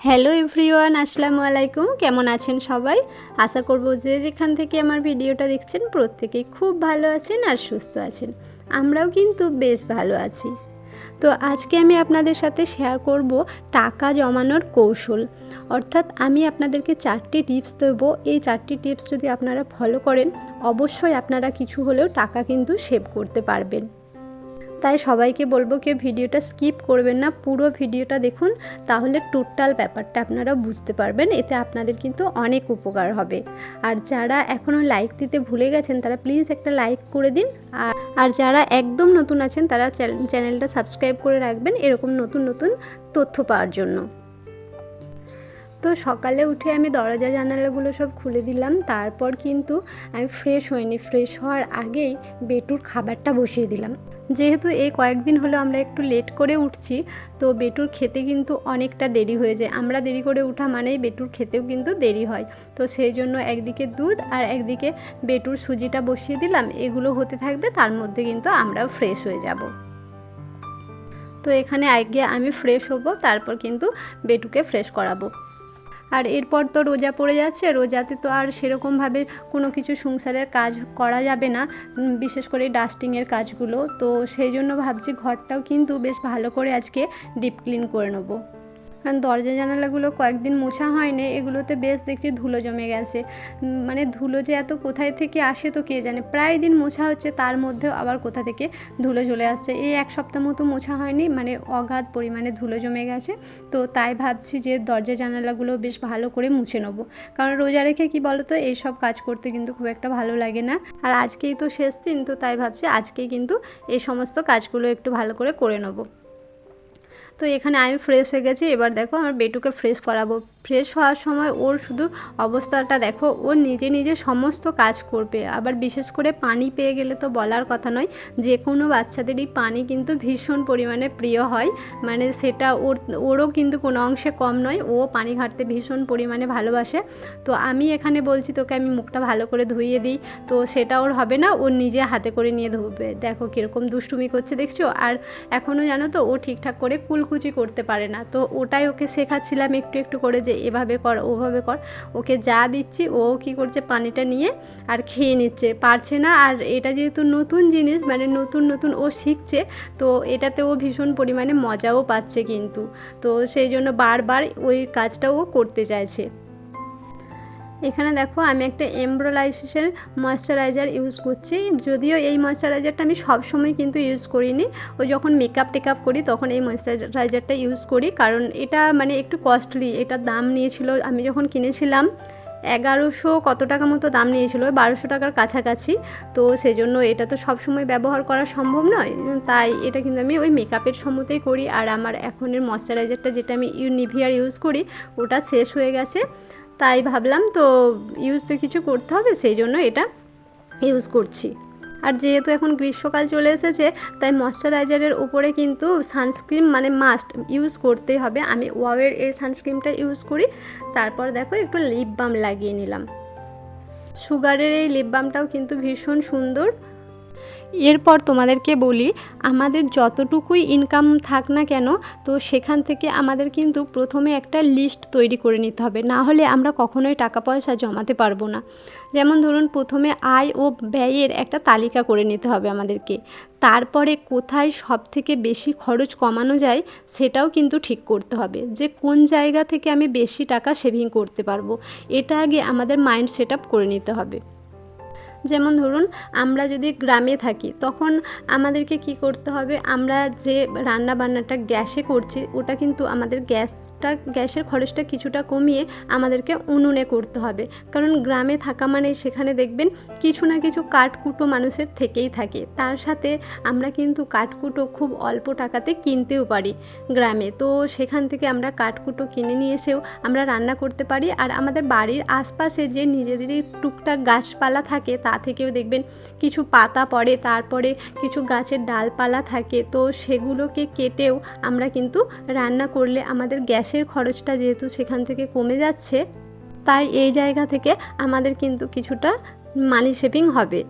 Hello everyone, আসসালামু আলাইকুম। কেমন আছেন সবাই? আশা করব যে যেখান থেকে আমার ভিডিওটা দেখছেন প্রত্যেকেই খুব ভালো আছেন আর সুস্থ আছেন। আমরাও কিন্তু বেশ ভালো আছি। তো আজকে আমি আপনাদের সাথে শেয়ার করব টাকা জমানোর কৌশল। অর্থাৎ আমি আপনাদেরকে চারটি টিপস দেবো। এই চারটি টিপস যদি আপনারা ফলো করেন, অবশ্যই আপনারা কিছু হলেও টাকা কিন্তু সেভ করতে পারবেন। তাই সবাইকে বলব কেউ ভিডিওটা স্কিপ করবেন না, পুরো ভিডিওটা দেখুন। তাহলে টোটাল ব্যাপারটা আপনারা বুঝতে পারবেন, এতে আপনাদের কিন্তু অনেক উপকার হবে। আর যারা এখনও লাইক দিতে ভুলে গেছেন, তারা প্লিজ একটা লাইক করে দিন। আর আর যারা একদম নতুন আছেন, তারা চ্যান- চ্যানেলটা সাবস্ক্রাইব করে রাখবেন, এরকম নতুন নতুন তথ্য পাওয়ার জন্য। তো সকালে উঠে আমি দরজা, জানালাগুলো সব খুলে দিলাম। তারপর কিন্তু আমি ফ্রেশ হইনি। ফ্রেশ হওয়ার আগেই বেটুর খাবারটা বসিয়ে দিলাম। যেহেতু এই কয়েকদিন হলো আমরা একটু লেট করে উঠছি, তো বেটুর খেতে কিন্তু অনেকটা দেরি হয়ে যায়। আমরা দেরি করে উঠা মানেই বেটুর খেতেও কিন্তু দেরি হয়। তো সেই জন্য একদিকে দুধ আর একদিকে বেটুর সুজিটা বসিয়ে দিলাম। এগুলো হতে থাকবে, তার মধ্যে কিন্তু আমরাও ফ্রেশ হয়ে যাব। তো এখানে আগে আমি ফ্রেশ হব, তারপর কিন্তু বেটুকে ফ্রেশ করাবো। আর এরপর তো রোজা পড়ে যাচ্ছে, রোজাতে তো আর সেরকমভাবে কোনো কিছু সংসারের কাজ করা যাবে না বিশেষ করে ডাস্টিংয়ের কাজগুলো। তো সেই জন্য ভাবছি ঘরটাও কিন্তু বেশ ভালো করে আজকে ডিপ ক্লিন করে নেব। কারণ দরজা জানালাগুলো কয়েকদিন মোছা হয়নি, এগুলোতে বেশ দেখছি ধুলো জমে গেছে। মানে ধুলো যে এত কোথায় থেকে আসে তো কে জানে? প্রায় দিন মোছা হচ্ছে, তার মধ্যেও আবার কোথা থেকে ধুলো চলে আসছে। এই এক সপ্তাহ মতো মোছা হয়নি মানে অগাধ পরিমাণে ধুলো জমে গেছে। তো তাই ভাবছি যে দরজা জানালাগুলো বেশ ভালো করে মুছে নেব। কারণ রোজা রেখে কি বলতো এইসব কাজ করতে কিন্তু খুব একটা ভালো লাগে না। আর আজকেই তো শেষ দিন, তো তাই ভাবছি আজকেই কিন্তু এই সমস্ত কাজগুলো একটু ভালো করে করে নেব। তো এখানে আমি ফ্রেশ হয়ে গেছি। এবার দেখো আমার বেটুকে ফ্রেশ করাবো। ফ্রেশ হওয়ার সময় ওর শুধু অবস্থাটা দেখো, ও নিজে নিজে সমস্ত কাজ করবে। আবার বিশেষ করে পানি পেয়ে গেলে তো বলার কথা নয় যে কোনো বাচ্চাদেরই পানি কিন্তু ভীষণ পরিমাণে প্রিয় হয়। মানে সেটা ওর, ওরও কিন্তু কোনো অংশে কম নয়, ও পানি ঘাটতে ভীষণ পরিমাণে ভালোবাসে। তো আমি এখানে বলছি তোকে আমি মুখটা ভালো করে ধুইয়ে দিই, তো সেটা ওর হবে না, ও নিজে হাতে করে নিয়ে ধুবে। দেখো কীরকম দুষ্টুমি করছে, দেখছ? আর এখনও জানো তো ও ঠিকঠাক করে কুলকুচি করতে পারে না। তো ওটাই ওকে শেখাচ্ছিলাম একটু একটু করে যে এভাবে কর, ওভাবে কর। ওকে যা দিচ্ছি, ও কি করছে, পানিটা নিয়ে আর খেয়ে নিচ্ছে। পারছে না আর এটা যেহেতু নতুন জিনিস মানে নতুন নতুন ও শিখছে, তো এটাতে ও ভীষণ পরিমাণে মজাও পাচ্ছে কিন্তু। তো সেই জন্য বারবার ওই কাজটা ও করতে চাইছে। এখানে দেখো আমি একটা এমব্রোলাইসের ময়শ্চারাইজার ইউজ করছি। যদিও এই ময়শ্চারাইজারটা আমি সব সময় কিন্তু ইউজ করিনি। ও যখন মেকআপ টেকআপ করি তখন এই ময়শ্চারাইজারটা ইউজ করি। কারণ এটা মানে একটু কস্টলি, এটা দাম নিয়েছিল, আমি যখন কিনেছিলাম এগারোশো কত টাকা মতো দাম নিয়েছিল, বারোশো টাকার কাছাকাছি। তো সেই জন্য এটা তো সব সময় ব্যবহার করা সম্ভব নয়। তাই এটা কিন্তু আমি ওই মেকআপের সময়তেই করি। আর আমার এখনের ময়শ্চারাইজারটা যেটা আমি নিভিয়ার ইউজ করি, ওটা শেষ হয়ে গেছে। তাই ভাবলাম তো ইউজ তো কিছু করতে হবে, সেই জন্য এটা ইউজ করছি। আর যেহেতু এখন গ্রীষ্মকাল চলে এসেছে, তাই ময়শ্চারাইজারের উপরে কিন্তু সানস্ক্রিন মানে মাস্ট ইউজ করতেই হবে। আমি ওয়াওয়ের এই সানস্ক্রিনটা ইউজ করি, তারপর দেখো একটু লিপ বাম লাগিয়ে নিলাম। সুগারের এই লিপ বামটাও কিন্তু ভীষণ সুন্দর। এরপর তোমাদেরকে বলি, আমাদের যতটুকুই ইনকাম থাক না কেন, তো সেখান থেকে আমাদের কিন্তু প্রথমে একটা লিস্ট তৈরি করে নিতে হবে। না হলে আমরা কখনোই টাকা পয়সা জমাতে পারব না। যেমন ধরুন, প্রথমে আয় ও ব্যয়ের একটা তালিকা করে নিতে হবে আমাদেরকে। তারপরে কোথায় সব থেকে বেশি খরচ কমানো যায়, সেটাও কিন্তু ঠিক করতে হবে। যে কোন জায়গা থেকে আমি বেশি টাকা সেভিং করতে পারব, এটা আগে আমাদের মাইন্ড সেট আপ করে নিতে হবে। যেমন ধরুন, আমরা যদি গ্রামে থাকি, তখন আমাদেরকে কি করতে হবে? আমরা যে রান্না বান্নাটা গ্যাসে করছি, ওটা কিন্তু আমাদের গ্যাসটা, গ্যাসের খরচটা কিছুটা কমিয়ে আমাদেরকে উনুনে করতে হবে। কারণ গ্রামে থাকা মানে সেখানে দেখবেন কিছু না কিছু কাঠকুটো মানুষের থেকেই থাকে। তার সাথে আমরা কিন্তু কাঠকুটো খুব অল্প টাকাতে কিনতেও পারি গ্রামে। তো সেখান থেকে আমরা কাঠকুটো কিনে নিয়ে এসেও আমরা রান্না করতে পারি। আর আমাদের বাড়ির আশপাশে যে নিজেদেরই টুকটাক গাছপালা থাকে তা থেকেও দেখবেন কিছু পাতা পড়ে, তারপরে কিছু গাছের ডালপালা থাকে। তো সেগুলোকে কেটেও আমরা কিন্তু রান্না করলে আমাদের গ্যাসের খরচটা যেহেতু সেখান থেকে কমে যাচ্ছে, তাই এই জায়গা থেকে আমাদের কিন্তু কিছুটা মানি শেপিং হবে।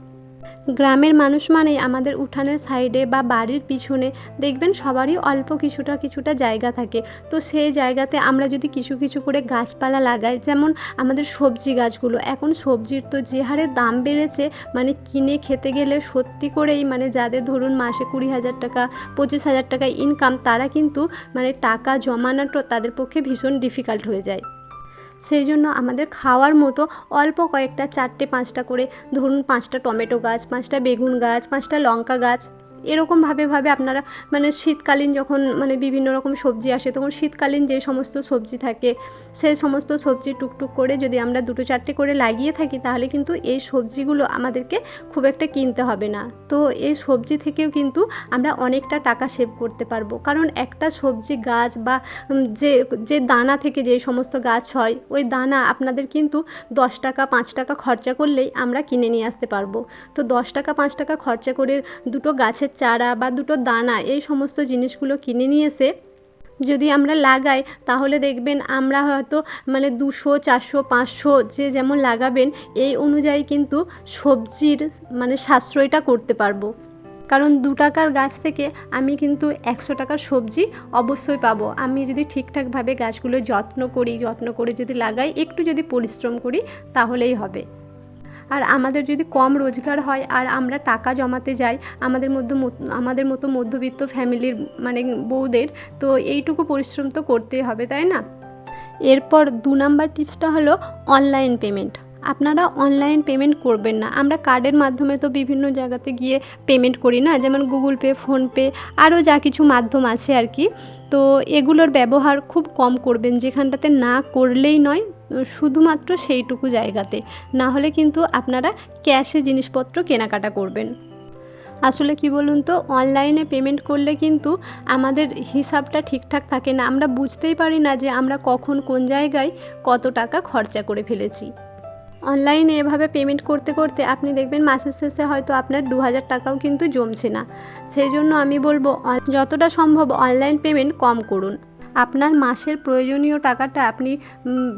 গ্রামের মানুষ মানেই আমাদের উঠানের সাইডে বা বাড়ির পিছনে দেখবেন সবারই অল্প কিছুটা কিছুটা জায়গা থাকে। তো সেই জায়গাতে আমরা যদি কিছু কিছু করে গাছপালা লাগাই, যেমন আমাদের সবজি গাছগুলো, এখন সবজির তো যে হারে দাম বেড়েছে মানে কিনে খেতে গেলে সত্যি করেই মানে যাদের ধরুন মাসে কুড়ি হাজার টাকা, পঁচিশ হাজার টাকা ইনকাম তারা কিন্তু মানে টাকা জমানোটা তাদের পক্ষে ভীষণ ডিফিকাল্ট হয়ে যায়। সেই জন্য আমাদের খাওয়ার মতো অল্প কয়েকটা, চারটে, পাঁচটা করে ধরুন পাঁচটা টমেটো গাছ, পাঁচটা বেগুন গাছ, পাঁচটা লঙ্কা গাছ। এরকমভাবে ভাবে আপনারা মানে শীতকালীন যখন মানে বিভিন্ন রকম সবজি আসে, তখন শীতকালীন যে সমস্ত সবজি থাকে, সেই সমস্ত সবজি টুকটুক করে যদি আমরা দুটো চারটে করে লাগিয়ে থাকি, তাহলে কিন্তু এই সবজিগুলো আমাদেরকে খুব একটা কিনতে হবে না। তো এই সবজি থেকেও কিন্তু আমরা অনেকটা টাকা সেভ করতে পারব। কারণ একটা সবজি গাছ বা যে যে দানা থেকে যে সমস্ত গাছ হয়, ওই দানা আপনাদের কিন্তু দশ টাকা, পাঁচ টাকা খরচা করলেই আমরা কিনে নিয়ে আসতে পারব। তো দশ টাকা, পাঁচ টাকা খরচা করে দুটো গাছের চারা বা দুটো দানা এই সমস্ত জিনিসগুলো কিনে নিয়ে এসে যদি আমরা লাগাই, তাহলে দেখবেন আমরা হয়তো মানে দুশো, চারশো, পাঁচশো যে যেমন লাগাবেন, এই অনুযায়ী কিন্তু সবজির মানে সাশ্রয়টা করতে পারব। কারণ দু টাকার গাছ থেকে আমি কিন্তু একশো টাকার সবজি অবশ্যই পাবো। আমি যদি ঠিকঠাকভাবে গাছগুলো যত্ন করি, যত্ন করে যদি লাগাই, একটু যদি পরিশ্রম করি, তাহলেই হবে। আর আমাদের যদি কম রোজগার হয় আর আমরা টাকা জমাতে যাই আমাদের মধ্যে আমাদের মতো মধ্যবিত্ত ফ্যামিলির মানে বউদের, তো এইটুকু পরিশ্রম তো করতেই হবে, তাই না? এরপর দু নাম্বার টিপসটা হলো অনলাইন পেমেন্ট আপনারা অনলাইন পেমেন্ট করবেন না। আমরা কার্ডের মাধ্যমে তো বিভিন্ন জায়গাতে গিয়ে পেমেন্ট করি না, যেমন গুগল পে ফোনপে আরও যা কিছু মাধ্যম আছে আর কি। তো এগুলোর ব্যবহার খুব কম করবেন, যেখানটাতে না করলেই নয়, শুধুমাত্র সেইটুকু জায়গাতে। না হলে কিন্তু আপনারা ক্যাশে জিনিসপত্র কেনাকাটা করবেন। আসলে কি বলুন তো, অনলাইনে পেমেন্ট করলে কিন্তু আমাদের হিসাবটা ঠিকঠাক থাকে না। আমরা বুঝতেই পারি না যে আমরা কখন কোন জায়গায় কত টাকা খরচা করে ফেলেছি। অনলাইনে এভাবে পেমেন্ট করতে করতে আপনি দেখবেন মাসের শেষে হয়তো আপনার দু হাজার টাকাও কিন্তু জমছে না। সেই জন্য আমি বলব যতটা সম্ভব অনলাইন পেমেন্ট কম করুন। আপনার মাসের প্রয়োজনীয় টাকাটা আপনি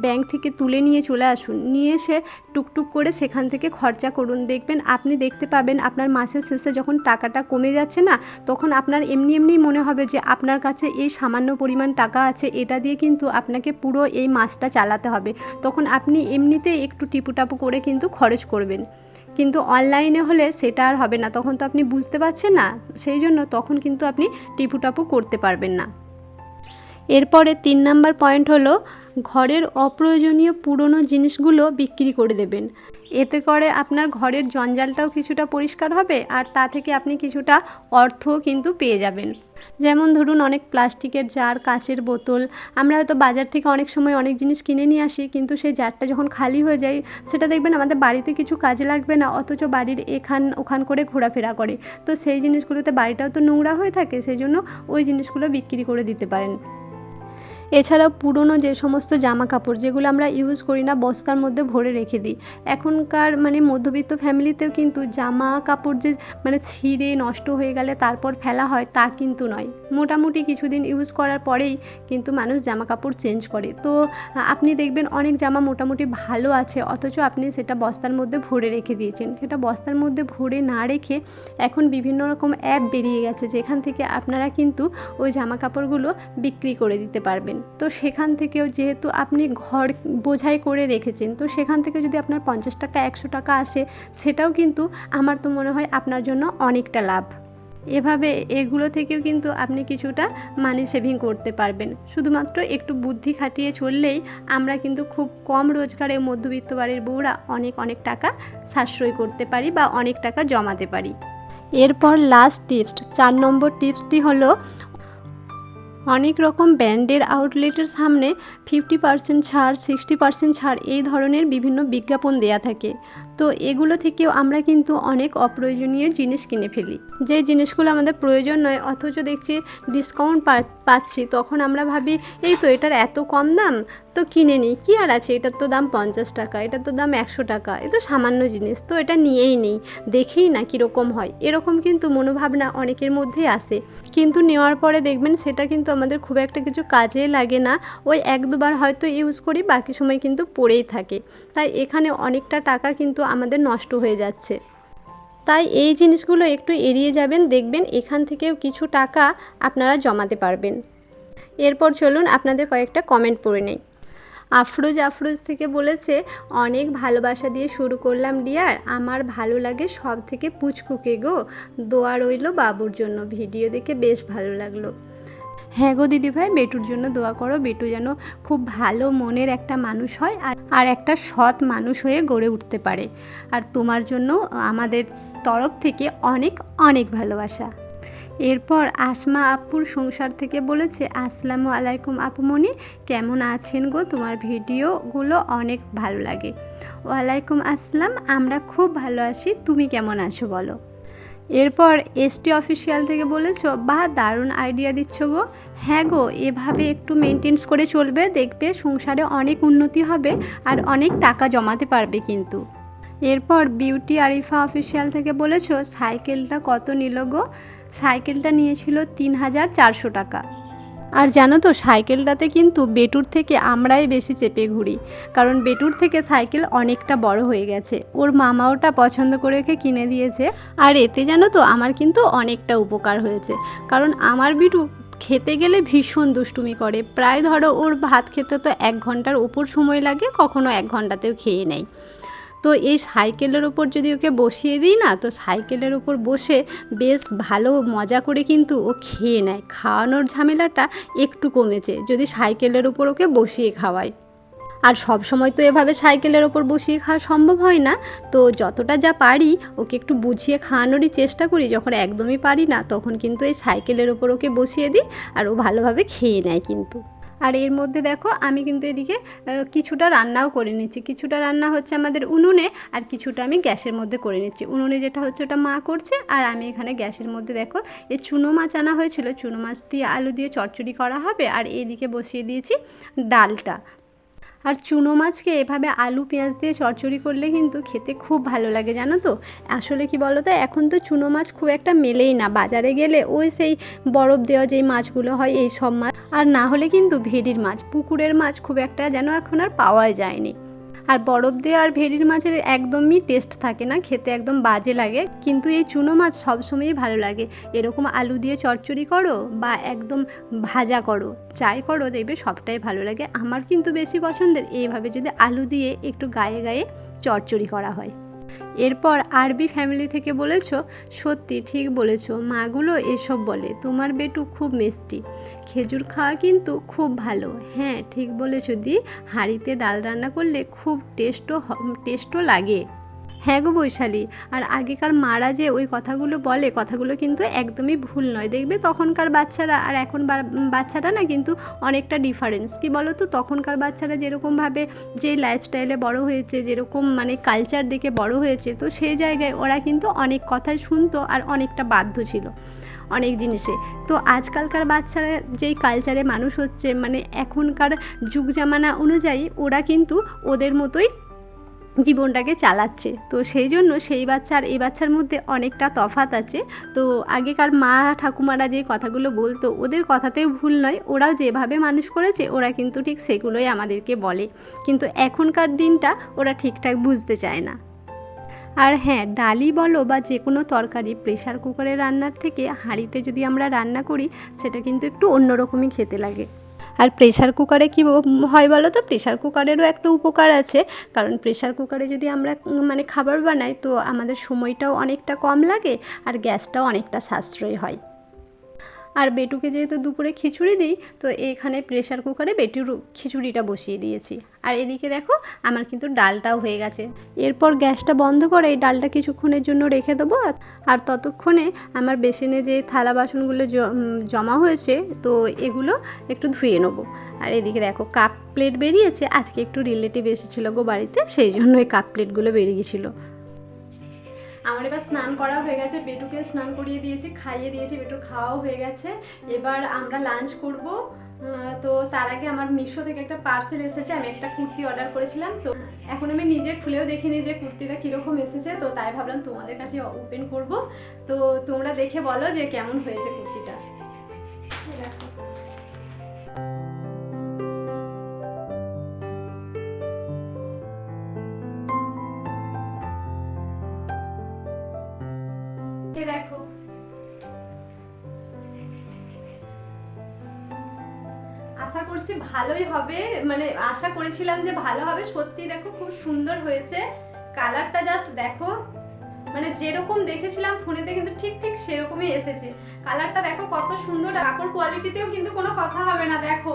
ব্যাংক থেকে তুলে নিয়ে চলে আসুন। নিয়ে এসে টুকটুক করে সেখান থেকে খরচা করুন। দেখবেন আপনি দেখতে পাবেন আপনার মাসের শেষে যখন টাকাটা কমে যাচ্ছে না, তখন আপনার এমনি এমনি মনে হবে যে আপনার কাছে এই সামান্য পরিমাণ টাকা আছে, এটা দিয়ে কিন্তু আপনাকে পুরো এই মাসটা চালাতে হবে। তখন আপনি এমনিতেই একটু টিপুটাপু করে কিন্তু খরচ করবেন। কিন্তু অনলাইনে হলে সেটা আর হবে না। তখন তো আপনি বুঝতে পারছেন না, সেই জন্য তখন কিন্তু আপনি টিপুটাপু করতে পারবেন না। এরপরে তিন নাম্বার পয়েন্ট হলো ঘরের অপ্রয়োজনীয় পুরনো জিনিসগুলো বিক্রি করে দেবেন। এতে করে আপনার ঘরের জঞ্জালটাও কিছুটা পরিষ্কার হবে আর তা থেকে আপনি কিছুটা অর্থ কিন্তু পেয়ে যাবেন। যেমন ধরুন অনেক প্লাস্টিকের জার, কাচের বোতল, আমরা হয়তো বাজার থেকে অনেক সময় অনেক জিনিস কিনে নিয়ে আসি, কিন্তু সেই জারটা যখন খালি হয়ে যায়, সেটা দেখবেন আমাদের বাড়িতে কিছু কাজে লাগবে না, অথচ বাড়ির এখান ওখান করে ঘোরাফেরা করে। তো সেই জিনিসগুলোতে বাড়িটাও তো নোংরা হয়ে থাকে, সেই জন্য ওই জিনিসগুলো বিক্রি করে দিতে পারেন। এছাড়াও পুরনো যে সমস্ত জামা কাপড় যেগুলো আমরা ইউজ করি না, বস্তার মধ্যে ভরে রেখে দিই। এখনকার মানে মধ্যবিত্ত ফ্যামিলিতেও কিন্তু জামা কাপড় যে মানে ছিঁড়ে নষ্ট হয়ে গেলে তারপর ফেলা হয় তা কিন্তু নয়। মোটামুটি কিছুদিন ইউজ করার পরেই কিন্তু মানুষ জামা কাপড় চেঞ্জ করে। তো আপনি দেখবেন অনেক জামা মোটামুটি ভালো আছে, অথচ আপনি সেটা বস্তার মধ্যে ভরে রেখে দিয়েছেন। সেটা বস্তার মধ্যে ভরে না রেখে এখন বিভিন্ন রকম অ্যাপ বেরিয়ে গেছে, যেখান থেকে আপনারা কিন্তু ওই জামা কাপড়গুলো বিক্রি করে দিতে পারবেন। তো সেখান থেকেও যেহেতু আপনি ঘর বোঝাই করে রেখেছেন, তো সেখান থেকে যদি আপনার পঞ্চাশ টাকা, একশো টাকা আসে, সেটাও কিন্তু আমার তো মনে হয় আপনার জন্য অনেকটা লাভ। এভাবে এগুলো থেকেও কিন্তু আপনি কিছুটা মানি সেভিং করতে পারবেন। শুধুমাত্র একটু বুদ্ধি খাটিয়ে চললেই আমরা কিন্তু খুব কম রোজগারে মধ্যবিত্ত বাড়ির বউরা অনেক অনেক টাকা সাশ্রয় করতে পারি বা অনেক টাকা জমাতে পারি। এরপর লাস্ট টিপস চার নম্বর টিপসটি হলো অনেক রকম ব্র্যান্ডের আউটলেটের সামনে ফিফটি পার্সেন্ট ছাড়, সিক্সটি পার্সেন্ট ছাড় এই ধরনের বিভিন্ন বিজ্ঞাপন দেয়া থাকে। তো এগুলো থেকেও আমরা কিন্তু অনেক অপ্রয়োজনীয় জিনিস কিনে ফেলি। যে জিনিসগুলো আমাদের প্রয়োজন নয়, অথচ দেখছি ডিসকাউন্ট পাচ্ছি, তখন আমরা ভাবি, এই তো এটার এত কম দাম তো কিনে নিই, কী আর আছে? এটার তো দাম পঞ্চাশ টাকা, এটার তো দাম একশো টাকা, এ তো সামান্য জিনিস, তো এটা নিয়েই নেই, দেখেই না কীরকম হয়। এরকম কিন্তু মনোভাবনা অনেকের মধ্যেই আসে। কিন্তু নেওয়ার পরে দেখবেন সেটা কিন্তু আমাদের খুব একটা কিছু কাজে লাগে না, ওই এক দুবার হয়তো ইউজ করি, বাকি সময় কিন্তু পড়েই থাকে। তাই এখানে অনেকটা টাকা কিন্তু আমাদের নষ্ট হয়ে যাচ্ছে। তাই এই জিনিসগুলো একটু এড়িয়ে যাবেন, দেখবেন এখান থেকেও কিছু টাকা আপনারা জমাতে পারবেন। এরপর চলুন আপনাদের কয়েকটা কমেন্ট পড়ে নেই। আফরোজ আফরোজ থেকে বলেছে, অনেক ভালোবাসা দিয়ে শুরু করলাম ডিয়ার। আমার ভালো লাগে সব থেকে পুচকুকে গো। দোয়া রইল বাবুর জন্য। ভিডিও দেখে বেশ ভালো লাগল। হ্যাঁ গো দিদিভাই, বেটুর জন্য দোয়া করো। বেটু যেন খুব ভালো মনের একটা মানুষ হয় আর আর একটা সৎ মানুষ হয়ে গড়ে উঠতে পারে। আর তোমার জন্য আমাদের তরফ থেকে অনেক অনেক ভালোবাসা। এরপর আসমা আপুর সংসার থেকে বলেছে, আসসালামু আলাইকুম আপুমণি কেমন আছেন গো? তোমার ভিডিওগুলো অনেক ভালো লাগে। ওয়ালাইকুম আসসালাম, আমরা খুব ভালো আছি, তুমি কেমন আছো বলো? এরপর এসটি অফিসিয়াল থেকে বলেছ, বা, দারুণ আইডিয়া দিচ্ছ গো। হ্যাঁ গো, এভাবে একটু মেনটেন্স করে চলবে, দেখবে সংসারে অনেক উন্নতি হবে আর অনেক টাকা জমাতে পারবে কিন্তু। এরপর বিউটি আরিফা অফিসিয়াল থেকে বলেছ, সাইকেলটা কত নিল গো? সাইকেলটা নিয়েছিল তিন হাজার চারশো টাকা। আর জানো তো, সাইকেলটাতে কিন্তু বেটুর থেকে আমরাই বেশি চেপে ঘুরি, কারণ বেটুর থেকে সাইকেল অনেকটা বড় হয়ে গেছে। ওর মামা ওটা পছন্দ করে ওকে কিনে দিয়েছে। আর এতে জানো তো, আমার কিন্তু অনেকটা উপকার হয়েছে, কারণ আমার বিটু খেতে গেলে ভীষণ দুষ্টুমি করে। প্রায় ধরো, ওর ভাত খেতে তো এক ঘণ্টার উপর সময় লাগে, কখনো এক ঘন্টাতেও খেয়ে নেয়। তো এই সাইকেলের ওপর যদি ওকে বসিয়ে দিই না, তো সাইকেলের ওপর বসে বেশ ভালো মজা করে কিন্তু ও খেয়ে নেয়। খাওয়ানোর ঝামেলাটা একটু কমেছে, যদি সাইকেলের ওপর ওকে বসিয়ে খাওয়াই। আর সব সময় তো এভাবে সাইকেলের ওপর বসিয়ে খাওয়া সম্ভব হয় না। তো যতটা যা পারি, ওকে একটু বুঝিয়ে খাওয়ানোরই চেষ্টা করি। যখন একদমই পারি না, তখন কিন্তু এই সাইকেলের ওপর ওকে বসিয়ে দিই আর ও ভালোভাবে খেয়ে নেয় কিন্তু। আর এর মধ্যে দেখো আমি কিন্তু এদিকে কিছুটা রান্নাও করে নিচ্ছি। কিছুটা রান্না হচ্ছে আমাদের উনুনে আর কিছুটা আমি গ্যাসের মধ্যে করে নিচ্ছি। উনুনে যেটা হচ্ছে ওটা মা করছে আর আমি এখানে গ্যাসের মধ্যে দেখো এ চুনো মাছ আনা হয়েছিল। চুনো মাছ দিয়ে আলু দিয়ে চচ্চড়ি করা হবে আর এদিকে বসিয়ে দিয়েছি ডালটা। আর চুনো মাছকে এভাবে আলু, পেঁয়াজ দিয়ে চরচড়ি করলে কিন্তু খেতে খুব ভালো লাগে, জানো তো? আসলে কি বলো তো, এখন তো চুনো মাছ খুব একটা মেলেই না। বাজারে গেলে ওই সেই বরফ দেওয়া যেই মাছগুলো হয়, এই সব মাছ। আর না হলে কিন্তু ভেড়ির মাছ, পুকুরের মাছ খুব একটা যেন এখন আর পাওয়াই যায়নি। আর বরফ দিয়ে আর ভেড়ির মাছের একদমই টেস্ট থাকে না, খেতে একদম বাজে লাগে। কিন্তু এই চুনো মাছ সবসময়ই ভালো লাগে। এরকম আলু দিয়ে চচ্চড়ি করো বা একদম ভাজা করো চাই করো দেখবে সবটাই ভালো লাগে। আমার কিন্তু বেশি পছন্দের এইভাবে যদি আলু দিয়ে একটু গায়ে গায়ে চচ্চড়ি করা হয়। এরপর আরবি ফ্যামিলি থেকে বলেছ, সত্যি ঠিক বলেছ, মাগুলো এসব বলে, তোমার বেটু খুব মিষ্টি। খেজুর খাওয়া কিন্তু খুব ভালো। হ্যাঁ ঠিক বলেছ দি, হাঁড়িতে ডাল রান্না করলে খুব টেস্টও টেস্টও লাগে। হ্যাঁ গো বৈশালী, আর আগেকার মারা যে ওই কথাগুলো বলে, কথাগুলো কিন্তু একদমই ভুল নয়। দেখবে তখনকার বাচ্চারা, আর এখন বাচ্চারা না কিন্তু অনেকটা ডিফারেন্স কি বলো তো তখনকার বাচ্চারা যেরকমভাবে যে লাইফস্টাইলে বড় হয়েছে, যেরকম মানে কালচার দেখে বড় হয়েছে, তো সেই জায়গায় ওরা কিন্তু অনেক কথাই শুনতো আর অনেকটা বাধ্য ছিল অনেক জিনিসে। তো আজকালকার বাচ্চারা যেই কালচারে মানুষ হচ্ছে মানে এখনকার যুগ জামানা অনুযায়ী ওরা কিন্তু ওদের মতোই জীবনটাকে চালাচ্ছে। তো সেই জন্য সেই বাচ্চা আর এই বাচ্চার মধ্যে অনেকটা তফাত আছে। তো আগেকার মা ঠাকুমারা যে কথাগুলো বলতো, ওদের কথাতেও ভুল নয়। ওরাও যেভাবে মানুষ করেছে, ওরা কিন্তু ঠিক সেগুলোই আমাদেরকে বলে। কিন্তু এখনকার দিনটা ওরা ঠিকঠাক বুঝতে চায় না। আর হ্যাঁ ডালি বলো বা যে কোনো তরকারি প্রেশার কুকারে রান্নার থেকে হাঁড়িতে যদি আমরা রান্না করি, সেটা কিন্তু একটু অন্যরকমই খেতে লাগে। আর প্রেশার কুকারে কী হয় বলো তো? প্রেশার কুকারেরও একটা উপকার আছে। কারণ প্রেশার কুকারে যদি আমরা মানে খাবার বানাই, তো আমাদের সময়টাও অনেকটা কম লাগে আর গ্যাসটাও অনেকটা সাশ্রয় হয়। আর বেটুকে যেহেতু দুপুরে খিচুড়ি দিই, তো এখানে প্রেশার কুকারে বেটুর খিচুড়িটা বসিয়ে দিয়েছি। আর এদিকে দেখো, আমার কিন্তু ডালটাও হয়ে গেছে। এরপর গ্যাসটা বন্ধ করে এই ডালটা কিছুক্ষণের জন্য রেখে দেবো। আর- ততক্ষণে আমার বেসিনে যে থালা বাসনগুলো জমা হয়েছে, তো এগুলো একটু ধুয়ে নেব। আর এদিকে দেখো কাপ প্লেট বেরিয়েছে, আজকে একটু রিলেটিভ এসেছিল গো বাড়িতে, সেই জন্য এই কাপ প্লেটগুলো বেরিয়েছিলো আমার এবার স্নান করা হয়ে গেছে, বেটুকে স্নান করিয়ে দিয়েছি, খাইয়ে দিয়েছি বেটু খাওয়াও হয়ে গেছে। এবার আমরা লাঞ্চ করব। তো তার আগে আমার মিশো থেকে একটা পার্সেল এসেছে, আমি একটা কুর্তি অর্ডার করেছিলাম। তো এখন আমি নিজে খুলেও দেখিনি যে কুর্তিটা কীরকম এসেছে, তো তাই ভাবলাম তোমাদের কাছে ওপেন করব। তো তোমরা দেখে বলো যে কেমন হয়েছে কুর্তিটা। উঠে দেখো? আশা করছি ভালোই হবে। মানে আশা করেছিলাম যে ভালো হবে। সত্যি দেখো, খুব সুন্দর হয়েছে। কালারটা জাস্ট দেখো। মানে যেরকম দেখেছিলাম ফোনেতে কিন্তু ঠিক ঠিক সেরকমই এসেছে। কালারটা দেখো কত সুন্দর। কাপড় কোয়ালিটিতেও কিন্তু কোনো কথা হবে না, দেখো।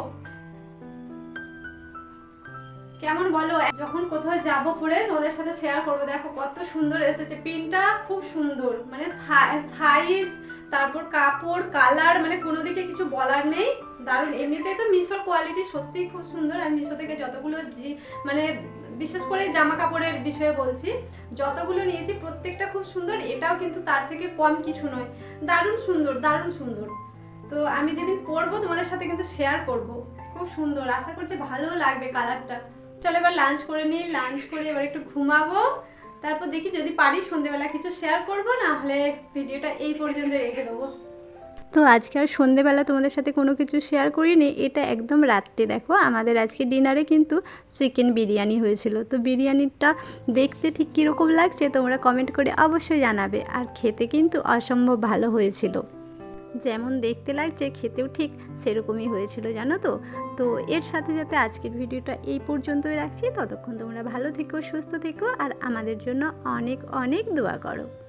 কেমন বলো? যখন কোথাও যাব পরে ওদের সাথে শেয়ার করব। দেখো, কত সুন্দর এসেছে। প্রিন্টটা খুব সুন্দর। মানে সাইজ তারপর কাপড় কালার মানে কোনো দিকে কিছু বলার নেই। দারুণ। এমনিতেই তো মিশোর কোয়ালিটি সত্যিই খুব সুন্দর। আমি মিশো থেকে যতগুলো মানে বিশেষ করে জামা কাপড়ের বিষয়ে বলছি, যতগুলো নিয়েছি প্রত্যেকটা খুব সুন্দর। এটাও কিন্তু তার থেকে কম কিছু নয়। দারুণ সুন্দর দারুণ সুন্দর। তো আমি যেদিন পরবো, তোমাদের সাথে কিন্তু শেয়ার করব। খুব সুন্দর। আশা করছি ভালো লাগবে কালারটা চলো এবার লাঞ্চ করে নিই লাঞ্চ করে এবার একটু ঘুমাবো। তারপর দেখি যদি পারি সন্ধেবেলা কিছু শেয়ার করব, না হলে ভিডিওটা এই পর্যন্ত রেখে দেবো। তো আজকে আর সন্ধেবেলা তোমাদের সাথে কোনো কিছু শেয়ার করিনি, এটা একদম রাত্রে। দেখো, আমাদের আজকে ডিনারে কিন্তু চিকেন বিরিয়ানি হয়েছিল। তো বিরিয়ানিটা দেখতে ঠিক কীরকম লাগছে তোমরা কমেন্ট করে অবশ্যই জানাবে। আর খেতে কিন্তু অসম্ভব ভালো হয়েছিল। যেমন দেখতে লাগছে, খেতেও ঠিক সেরকমই হয়েছিল, জানো তো? তো এর সাথে সাথে আজকের ভিডিওটা এই পর্যন্তই রাখছি। ততক্ষণ তোমরা ভালো থেকো, সুস্থ থেকো, আর আমাদের জন্য অনেক অনেক দোয়া করো।